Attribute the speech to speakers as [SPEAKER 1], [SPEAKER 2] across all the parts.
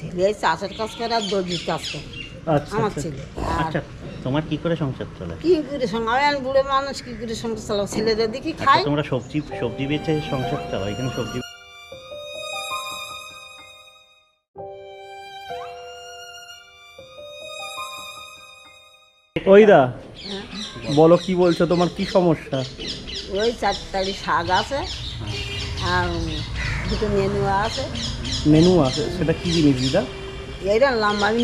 [SPEAKER 1] ছেলে এই চাষের কাজ করে আর দর্জির কাজ করে।
[SPEAKER 2] আচ্ছা
[SPEAKER 1] আমার
[SPEAKER 2] আচ্ছা।
[SPEAKER 1] ছেলে। আর
[SPEAKER 3] আচ্ছা তোমার কি করে সংসার চলে?
[SPEAKER 1] কি করে সঙ্গে আমি বুড়ো মানুষ কি করে সঙ্গে চালাও ছেলেদের দেখি
[SPEAKER 3] আচ্ছা,
[SPEAKER 1] খাই।
[SPEAKER 3] তোমরা সবজি সবজি বেচে সংসার চালাও এখানে সবজি
[SPEAKER 2] ওই দা
[SPEAKER 1] হ্যাঁ।
[SPEAKER 2] বলো কি বলছো তোমার কি সমস্যা?
[SPEAKER 1] ওই চারটারি শাক আছে আর দুটো নেনুয়া আছে।
[SPEAKER 2] মেনু আছে সেটা কি জিনিস দিদা?
[SPEAKER 1] এইটা লম্বা আমি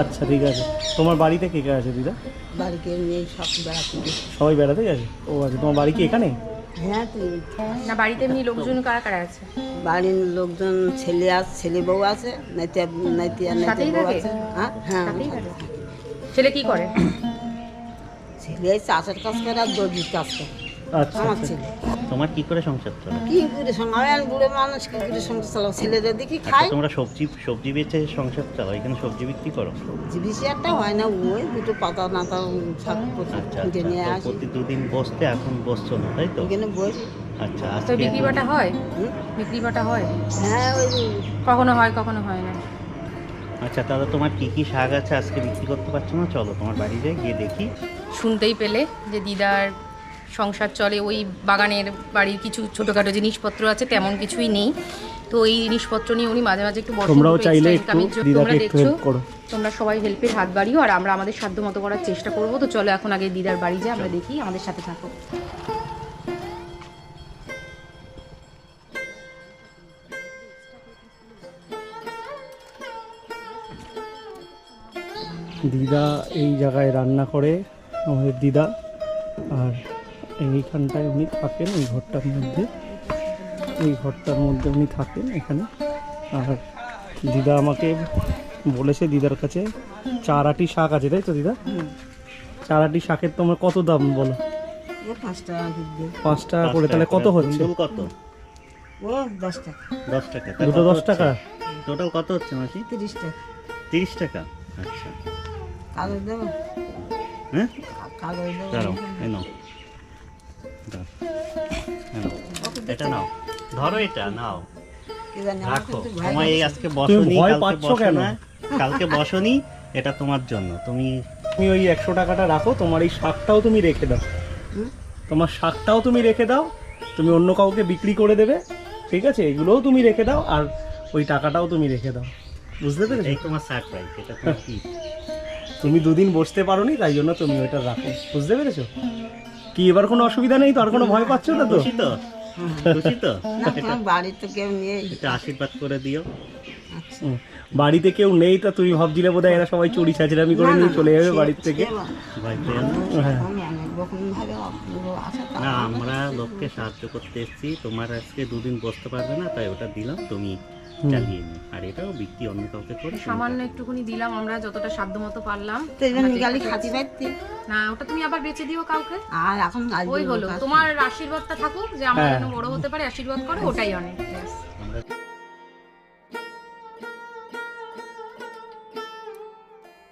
[SPEAKER 2] আচ্ছা ঠিক আছে। তোমার বাড়িতে কে কে আছে দিদা?
[SPEAKER 1] বাড়িতে নিয়ে সব বেড়াতে।
[SPEAKER 2] সবাই বেড়াতে গেছে? ও আচ্ছা তোমার বাড়ি কি এখানে?
[SPEAKER 1] হ্যাঁ তুই।
[SPEAKER 4] না বাড়িতে এমনি লোকজন কারা কারা আছে?
[SPEAKER 1] বাড়ির লোকজন ছেলে আছে ছেলে বউ আছে নাইতিয়া নাইতিয়া
[SPEAKER 4] সাথেই
[SPEAKER 1] বউ আছে। হ্যাঁ হ্যাঁ?
[SPEAKER 4] ছেলে কি করে?
[SPEAKER 1] ছেলে চাষের কাজ করে আর দর্জির কাজ করে।
[SPEAKER 2] আচ্ছা
[SPEAKER 1] আমার
[SPEAKER 2] আচ্ছা।
[SPEAKER 1] ছেলে।
[SPEAKER 3] তোমার কি করে সংসার চলে?
[SPEAKER 1] কি করে আর বুড়ো মানুষ কি করে সঙ্গে চালাও ছেলেদের দেখি
[SPEAKER 3] আচ্ছা,
[SPEAKER 1] খাই
[SPEAKER 3] তোমরা সবজি সবজি বেচে সংসার চালাও এখানে সবজি বিক্রি করো।
[SPEAKER 1] সবজি বেশি একটা হয় না ওই দুটো পাতা নাতা শাক
[SPEAKER 3] আচ্ছা
[SPEAKER 1] নিয়ে
[SPEAKER 3] আচ্ছা তো
[SPEAKER 1] আসি।
[SPEAKER 3] প্রতি দুদিন বসতে এখন বসছো না তাই তো?
[SPEAKER 1] ওখানে বই
[SPEAKER 3] আচ্ছা আজকে
[SPEAKER 4] বিক্রি বাটা হয়?
[SPEAKER 1] হুম?
[SPEAKER 4] বিক্রি বাটা হয়?
[SPEAKER 1] হ্যাঁ ওই
[SPEAKER 4] কখনো হয় কখনো হয় না।
[SPEAKER 3] আচ্ছা তাহলে তোমার কি কি শাক আছে আজকে বিক্রি করতে পারছ না? চলো তোমার বাড়ি যাই গিয়ে দেখি।
[SPEAKER 4] শুনতেই পেলে যে দিদার সংসার চলে ওই বাগানের বাড়ির কিছু ছোটোখাটো জিনিসপত্র আছে তেমন কিছুই নেই। তো এই জিনিসপত্র নিয়ে উনি মাঝে মাঝে একটু
[SPEAKER 2] তোমরাও চাইলে একটু দিদাকে
[SPEAKER 4] তোমরা
[SPEAKER 2] একটু হেল্প করো।
[SPEAKER 4] তোমরা সবাই হেল্পের হাত বাড়িও আর আমরা আমাদের সাধ্য মতো করার চেষ্টা করব। তো চলো এখন আগে দিদার বাড়ি যাই আমরা দেখি আমাদের সাথে থাকো।
[SPEAKER 2] দিদা এই জায়গায় রান্না করে আমাদের দিদা আর এইখানটায় উনি থাকেন এই ঘরটার মধ্যে। এই ঘরটার মধ্যে উনি থাকেন এখানে। আর দিদা আমাকে বলেছে দিদার কাছে চারাটি শাক আছে তাই তো দিদা? চারাটি শাকের তোমার কত দাম বলো?
[SPEAKER 1] পাঁচ টাকা
[SPEAKER 2] করে তাহলে কত হচ্ছে?
[SPEAKER 3] কত?
[SPEAKER 1] ও দশ টাকা।
[SPEAKER 3] দশ টাকা।
[SPEAKER 2] দুটো দশ টাকা?
[SPEAKER 3] টোটাল কত হচ্ছে মাসি?
[SPEAKER 1] তিরিশ টাকা।
[SPEAKER 3] তিরিশ টাকা? আচ্ছা।
[SPEAKER 1] কাগজ দেবো?
[SPEAKER 3] হ্যাঁ?
[SPEAKER 1] কাগজ দেবো।
[SPEAKER 3] এই নাও। এটা নাও। ধরো এটা নাও।
[SPEAKER 1] কি জানি আমার
[SPEAKER 3] রাখো। তোমার এই আজকে বসনি কালকে
[SPEAKER 2] কেন?
[SPEAKER 3] কালকে বসনি এটা তোমার জন্য। তুমি
[SPEAKER 2] তুমি ওই একশো টাকাটা রাখো তোমার এই শাকটাও তুমি রেখে দাও। তোমার শাকটাও তুমি রেখে দাও তুমি অন্য কাউকে বিক্রি করে দেবে ঠিক আছে? এগুলোও তুমি রেখে দাও আর ওই টাকাটাও তুমি রেখে দাও। বুঝতে পেরেছ?
[SPEAKER 3] এই তোমার সারপ্রাইজ এটা
[SPEAKER 2] তুমি দুদিন বসতে পারোনি তাই জন্য তুমি ওইটা রাখো। বুঝতে পেরেছ? কি এবার কোনো অসুবিধা নেই তো? আর কোনো ভয় পাচ্ছ না তো?
[SPEAKER 3] খুশি তো? খুশি তো?
[SPEAKER 1] না তোমার বাড়ির তো কেউ নেই।
[SPEAKER 3] এটা আশীর্বাদ করে দিও।
[SPEAKER 1] আচ্ছা।
[SPEAKER 2] বাড়িতে কেউ নেই তা তুমি ভাবছিলে বোধহয় এরা সবাই চুরি ছাঁচড়ামি করে নিয়ে চলে যাবে বাড়ির থেকে। হ্যাঁ।
[SPEAKER 3] না। আমরা লোককে সাহায্য করতে এসেছি। তোমার আজকে দুদিন বসতে পারবে না তাই ওটা দিলাম তুমি চালিয়ে নিই আর এটাও বিক্রি অন্য কাউকে করে
[SPEAKER 4] সামান্য একটুখানি দিলাম আমরা যতটা সাধ্য মতো পারলাম।
[SPEAKER 1] তো খাতি পাইতে
[SPEAKER 4] না ওটা তুমি আবার বেচে দিও কাউকে?
[SPEAKER 1] আর এখন
[SPEAKER 4] ওই হলো। তোমার আশীর্বাদটা থাকুক যে আমরা
[SPEAKER 2] হ্যাঁ।
[SPEAKER 4] যেন বড় হতে পারি আশীর্বাদ করো ওটাই অনেক।
[SPEAKER 3] আমরা